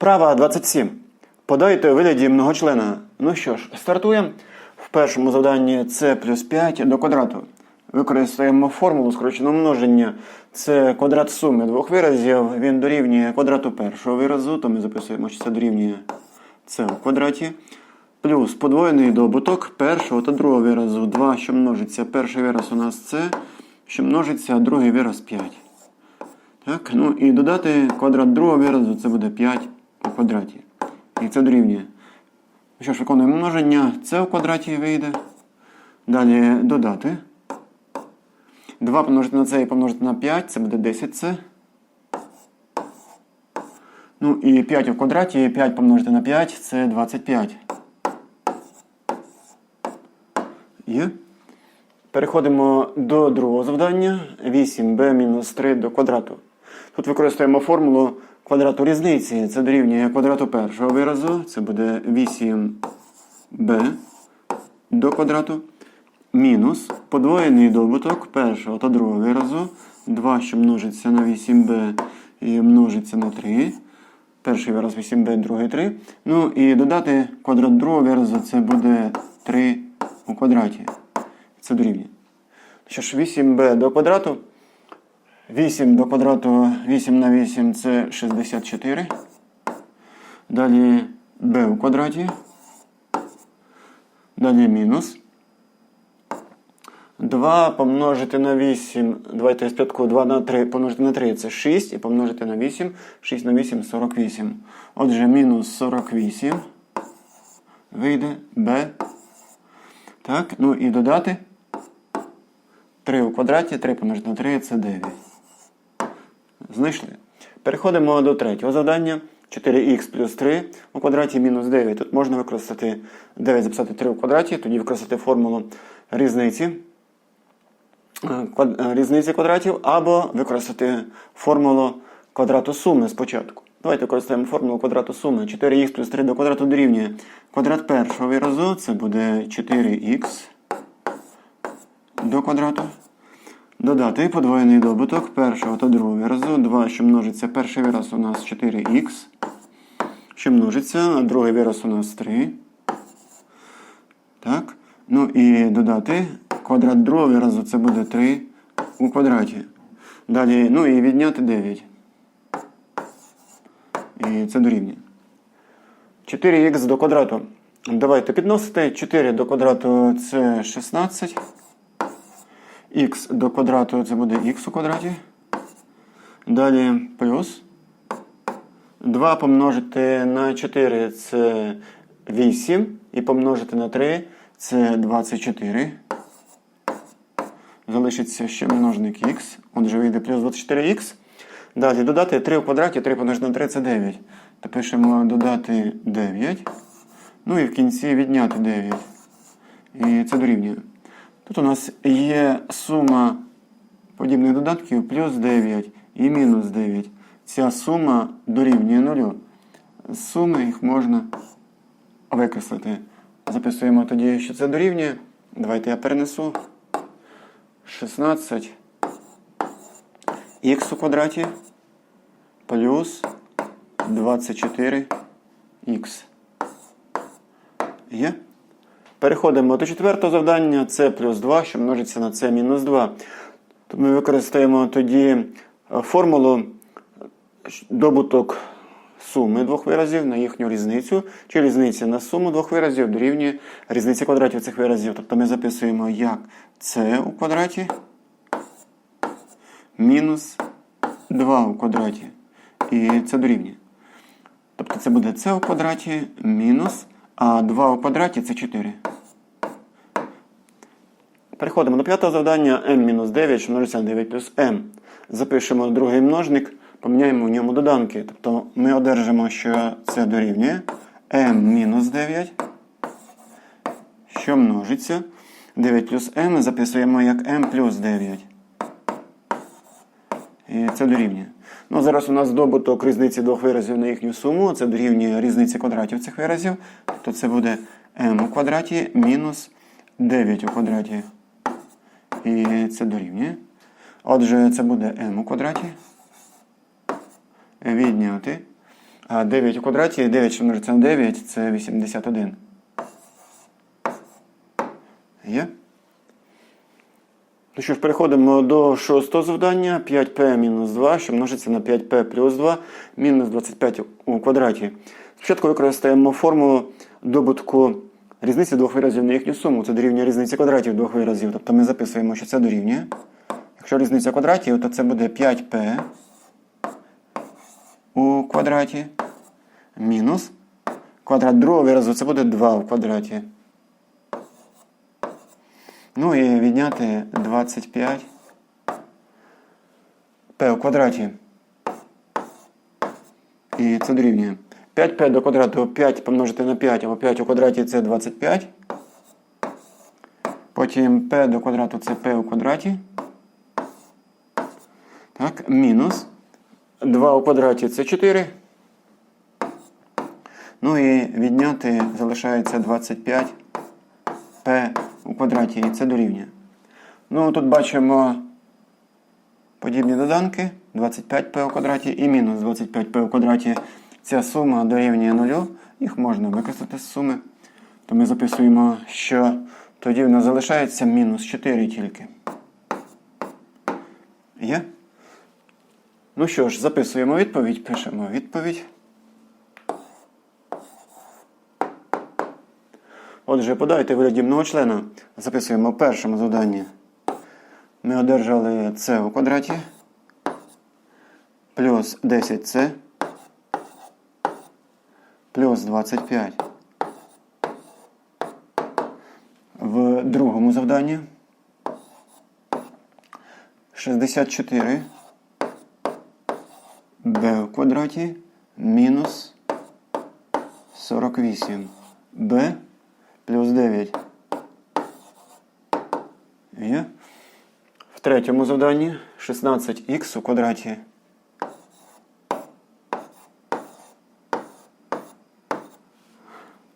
Вправа 27. Подайте у вигляді многочлена. Ну що ж, стартуємо. В першому завданні це плюс 5 до квадрату. Використаємо формулу скороченого множення. Це квадрат суми двох виразів. Він дорівнює квадрату першого виразу, то ми записуємо, що це дорівнює це в квадраті. Плюс подвоєний добуток першого та другого виразу. 2, що множиться. Перший вираз у нас це, що множиться, другий вираз 5. Так, ну і додати квадрат другого виразу, це буде 5 у квадраті. І це дорівнює. Ну Що ж, виконуємо множення, це в квадраті вийде. Далі додати. 2 помножити на це і помножити на 5, це буде 10 Ну і 5 у квадраті, 5 помножити на 5, це 25. Є. Переходимо до другого завдання. 8b мінус 3 до квадрату. Тут використаємо формулу квадрату різниці. Це дорівнює квадрату першого виразу. Це буде 8b до квадрату. Мінус подвоєний добуток першого та другого виразу. 2, що множиться на 8b і множиться на 3. Перший вираз 8b, другий 3. Ну і додати квадрат другого виразу, це буде 3 у квадраті. Це дорівнює. Що ж, 8b до квадрату. 8 до квадрату 8 на 8 це 64. Далі b у квадраті. Далі мінус. 2 помножити на 8. Давайте я спочатку 2 на 3 помножити на 3 це 6. І помножити на 8. 6 на 8 48. Отже, мінус 48. Вийде b. Так, ну і додати. 3 у квадраті, 3 помножити на 3 це 9. Знайшли. Переходимо до третього завдання. 4х плюс 3 у квадраті мінус 9. Тут можна використати 9 записати 3 у квадраті, тоді використати формулу різниці, е, е, різниці квадратів, або використати формулу квадрату суми спочатку. Давайте використаємо формулу квадрату суми. 4х плюс 3 до квадрату дорівнює квадрат першого виразу, це буде 4х до квадрату. Додати подвоєний добуток першого та другого виразу. 2, що множиться. Перший вираз у нас 4х. Що множиться, а другий вираз у нас 3. Так. Ну і додати квадрат другого виразу це буде 3 у квадраті. Далі, ну і відняти 9. І це дорівнює. 4х до квадрату. Давайте підносити. 4 до квадрату це 16. Х до квадрату це буде х у квадраті. Далі плюс. 2 помножити на 4 це 8. І помножити на 3 це 24. Залишиться ще множник х. Отже, вийде плюс 24х. Далі додати 3 у квадраті, 3 помножити на 3 це 9. То пишемо додати 9. Ну і в кінці відняти 9. І це дорівнює. Тут у нас є сума подібних додатків плюс 9 і мінус 9. Ця сума дорівнює нулю. Суми їх можна викреслити. Записуємо тоді, що це дорівнює. Давайте я перенесу. 16 х у квадраті плюс 24х. Є? Переходимо до четвертого завдання. Це плюс 2, що множиться на це мінус 2. Ми використаємо тоді е, формулу добуток суми двох виразів на їхню різницю, чи різниця на суму двох виразів дорівнює різниці квадратів цих виразів. Тобто ми записуємо як це у квадраті мінус 2 у квадраті. І це дорівнює. Тобто це буде це у квадраті мінус, а 2 у квадраті це 4. Переходимо до п'ятого завдання m-9, що множиться на 9 плюс m. Запишемо другий множник, поміняємо в ньому доданки. Тобто ми одержимо, що це дорівнює m-9, що множиться. 9 плюс m записуємо як m плюс 9. І це дорівнює. Ну, зараз у нас добуток різниці двох виразів на їхню суму. Це дорівнює різниці квадратів цих виразів. Тобто це буде m у квадраті мінус 9 у квадраті. І це дорівнює. Отже, це буде m у квадраті. Відняти. А 9 у квадраті, 9 що множиться на 9, це 81. Є? Ну що ж, переходимо до шостого завдання. 5p мінус 2, що множиться на 5p плюс 2, мінус 25 у квадраті. Спочатку використаємо формулу добутку різниці двох виразів на їхню суму. Це дорівнює різниці квадратів двох виразів. Тобто ми записуємо, що це дорівнює. Якщо різниця квадратів, то це буде 5p у квадраті мінус квадрат другого виразу це буде 2 в квадраті. Ну і відняти 25 p у квадраті. І це дорівнює. 5p до квадрату 5 помножити на 5, або 5 у квадраті це 25. Потім p до квадрату це p у квадраті. Так, мінус. 2 у квадраті це 4. Ну і відняти залишається 25 p у квадраті, і це дорівнює. Ну, тут бачимо подібні доданки. 25p у квадраті і мінус 25p у квадраті. Ця сума дорівнює нулю. Їх можна використати з суми. То ми записуємо, що тоді в нас залишається мінус 4 тільки. Є? Ну що ж, записуємо відповідь, пишемо відповідь. Отже, подайте вигляді многочлена. Записуємо в першому завданні. Ми одержали c у квадраті плюс 10c плюс 25. В другому завданні 64 b в квадраті мінус 48 b плюс 9. Є. В третьому завданні 16х у квадраті.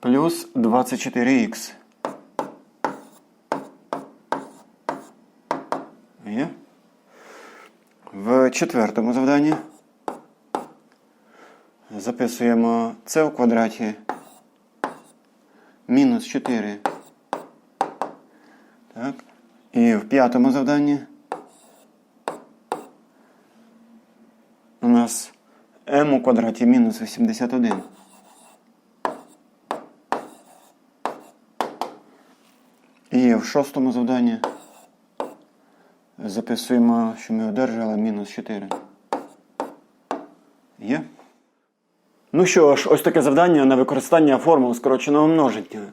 Плюс 24х. Є. В четвертому завданні записуємо це у квадраті мінус 4. Так. І в п'ятому завданні у нас m у квадраті мінус 81. І в шостому завданні записуємо, що ми одержали мінус 4. Є? Ну що ж, ось таке завдання на використання формул скороченого множення.